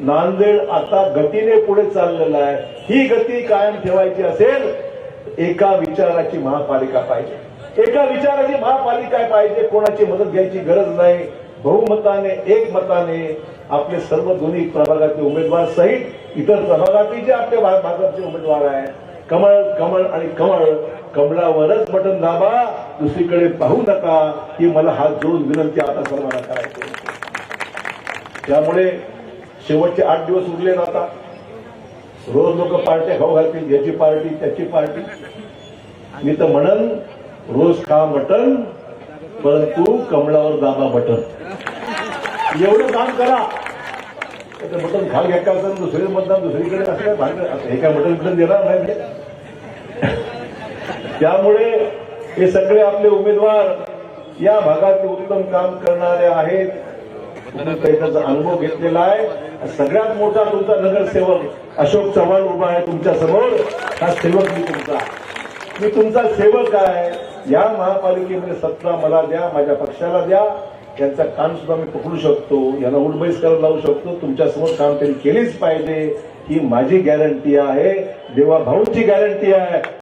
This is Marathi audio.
नांदेड आता गतीने पुढे चाललेला आहे. ही गती कायम ठेवायची असेल एका विचाराची महापालिका पाहिजे. एका विचाराची महापालिका पाहिजे कोणाची मदत घ्यायची गरज नाही. बहुमताने एक मताने आपले सर्व दोन्ही प्रभागातले उमेदवार सहित इतर प्रभागातील जे आपले भाजपचे उमेदवार आहेत कमळ कमळ आणि कमळ कमळावरच बटन दाबा दुसरीकडे पाहू नका ही मला हात जोडून विनंती आता सर्वांना करायची त्यामुळे शेवटचे आठ दिवस उरले ना आता रोज लोक पार्ट्या खाऊ घालतील याची पार्टी त्याची पार्टी. मी तर म्हणन रोज खा मटन परंतु कमळावर दाबा बटन एवढं काम करा. मटन खा घ्या का असेल दुसरे मतदान दुसरीकडे असं काय एका हे काय मटन देणार नाही म्हणजे. त्यामुळे हे सगळे आपले उमेदवार या भागात उत्तम काम करणारे आहेत. त्याचा अनुभव घेतलेला आहे. सगळ्यात मोठा तुमचा नगरसेवक अशोक चव्हाण उभा आहे तुमच्यासमोर. हा सेवक मी तुमचा मी तुमचा सेवक आहे. या महापालिकेमध्ये सत्ता मला द्या माझ्या पक्षाला द्या. यांचा काम सुद्धा मी पकडू शकतो. यांना उडबैस करायला लावू शकतो. तुमच्यासमोर काम त्यांनी केलीच पाहिजे. ही माझी गॅरंटी आहे. देवा भाऊंची गॅरंटी आहे.